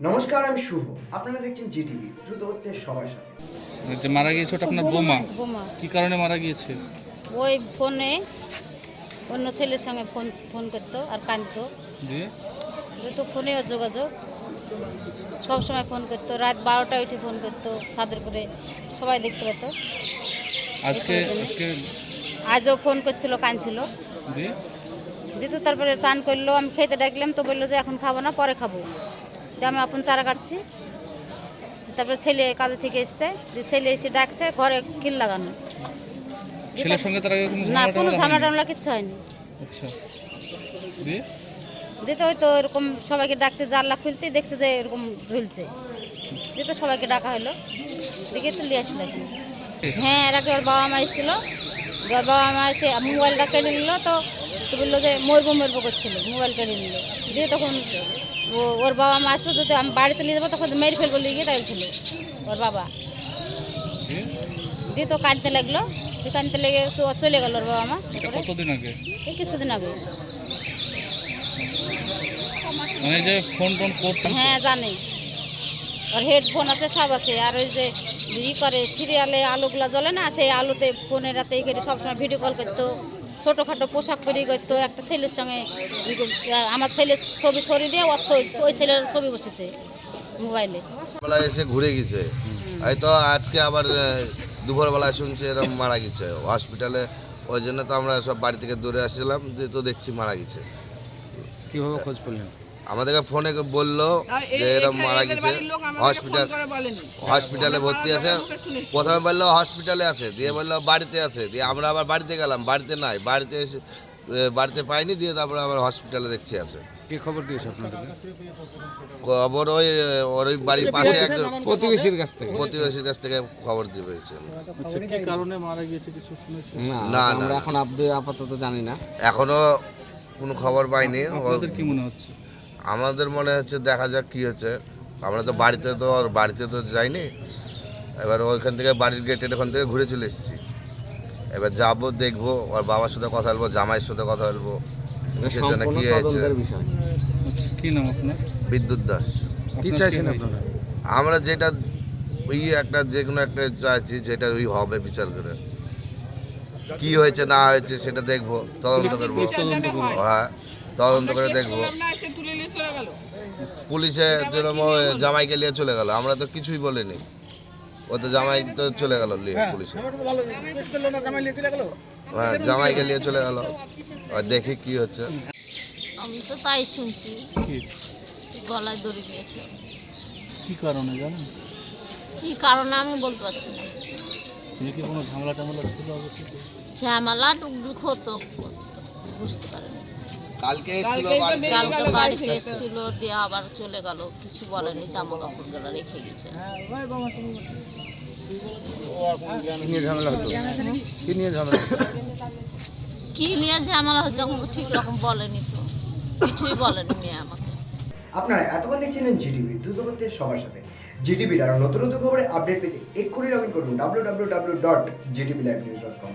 নমস্কার আমি শুভ। আপনারা দেখছেন জিটিভি দ্রুত হচ্ছে সবার সাথে। যে মারা গিয়েছে ওটা আপনার বোমা? বোমা। কি কারণে মারা গিয়েছে? ওই ফোনে অন্য ছেলের সঙ্গে ফোন ফোন করতো আর কাঁদতো। দিয়ে? তো ফোনে যোগাযোগ। সব সময় ফোন করতো। রাত বারোটায় উঠে ফোন করতো ছাদের করে সবাই দেখতে পেত। আজকে আজকে? আজও ফোন করছিল কাঁদছিল। দিয়ে? দিত তারপরে চান করল আমি খেতে ডাকলাম তো বলল যে এখন খাব না পরে খাব। দিয়ে আমি আপন চারা কাটছি। তারপরে ছেলে কাজে থেকে এসছে দিয়ে ছেলে এসে ডাকছে ঘরে কিল লাগানো। ছেলের সঙ্গে তার কোনো না কোনো ঝামেলা টামলা কিচ্ছু হয়নি। আচ্ছা। দিয়ে? দিতে হয়তো এরকম সবাইকে ডাকতে জানলা খুলতে দেখছে যে এরকম ঝুলছে। দিতে সবাইকে ডাকা হলো। দেখে তো নিয়ে আসলো। হ্যাঁ এর আগে ওর বাবা মা এসেছিল। বাবা মা এসে মোবাইলটা কেড়ে নিল তো তো বলল যে মরবো মরবো করছিল মোবাইল কেড়ে নিল। দিয়ে তখন ও ওর বাবা মা আসলো যদি আমি বাড়িতে নিয়ে যাব তখন মেরে ফেলব লিগে তাই ছিল ওর বাবা। দিয়ে তো কাঁদতে লাগল কাঁদতে লেগে তো চলে গেল ওর বাবা মা কতদিন আগে? কিছুদিন আগে। মানে যে ফোন টোন করতাম হ্যাঁ জানি। আর হেডফোন আছে সব আছে। আর ওই যে ই করে সিরিয়ালে আলুগুলা জ্বলে না সেই আলুতে ফোনের রাতে করে সবসময় ভিডিও কল করতো। ছোটোখাটো পোশাক পরে করতো একটা ছেলের সঙ্গে আমার ছেলের ছবি সরিয়ে দিয়ে ওর ওই ছেলের ছবি বসেছে মোবাইলে বেলা এসে ঘুরে গেছে। এই তো আজকে আবার দুপুরবেলায় শুনছি এরকম মারা গেছে। হসপিটালে ওই জন্য তো আমরা সব বাড়ি থেকে দূরে আসছিলাম দিয়ে তো দেখছি মারা গেছে। কীভাবে খোঁজ পেলেন আমাদেরকে ফোনে বলল যে এরকম মারা গেছে। হসপিটাল হসপিটালে ভর্তি আছে। প্রথমে বলল হসপিটালে আছে দিয়ে বলল বাড়িতে আছে। দিয়ে আমরা আবার বাড়িতে গেলাম বাড়িতে নাই বাড়িতে এসে বাড়িতে পাইনি দিয়ে তারপরে আবার হসপিটালে দেখছি আছে। কে খবর দিয়েছে আপনাদের? খবর ওই ওর ওই বাড়ির পাশে একজন প্রতিবেশীর কাছ থেকে। প্রতিবেশীর কাছ থেকে খবর দিয়ে পেয়েছি আচ্ছা কি কারণে মারা গিয়েছে কিছু শুনেছেন? না না, আমরা এখন আব্দ আপাতত জানি না। এখনও কোনো খবর পাইনি। ও- আপনাদের কি মনে হচ্ছে? আমাদের মনে হচ্ছে দেখা যাক কি হচ্ছে। আমরা তো বাড়িতে তো আর বাড়িতে তো যাইনি। এবার ওইখান থেকে বাড়ির গেটের ওখান থেকে ঘুরে চলে এসেছি। এবার যাব দেখব ওর বাবার সাথে কথা বলব জামাইয়ের সাথে কথা বলব। এটা কিসের জন্য কি হয়েছে? আচ্ছা কি নাম আপনার? বিদ্যুৎ দাস। কি চাইছেন আপনারা? আমরা যেটা ওই একটা যে কোনো একটা চাইছি যেটা ওই হবে বিচার করে। কি হয়েছে না হয়েছে সেটা দেখব তদন্ত করব। পুলিশ তদন্ত করবে। হ্যাঁ। তদন্ত করে দেখব। পুলিশে যেরকম জামাইকে নিয়ে চলে গেল আমরা তো কিছুই বলিনি। ও তো জামাই তো চলে গেল পুলিশে। হ্যাঁ জামাইকে নিয়ে চলে গেল। আর দেখি কি হচ্ছে। আমি তো তাই শুনছি। কি? গলায় দড়ি দিয়েছে। কি কারণে জানেন? কি কারণে আমি বলতে পারছি না। কি কোনো ঝামেলা টামেলা ছিল ঝামেলা টুকটুক হতো বুঝতে পারিনি। কালকে কালকে বাড়ি দিয়ে আবার চলে গেল কিছু বলেনি জামা কাপড়গুলো রেখে গেছে। কি নিয়ে ঝামেলা হতো? কি নিয়ে ঝামেলা হচ্ছে আমাকে ঠিক রকম বলেনি তো। কিছুই বলেনি মেয়ে আমাকে। আপনারা এতক্ষণ দেখছিলেন জিটিভি দ্রুত সবার সাথে। জিটিভির আরও নতুন নতুন খবরে আপডেট পেতে এক্ষুনি লগ ইন করুন W W W dot ZTV live news dot com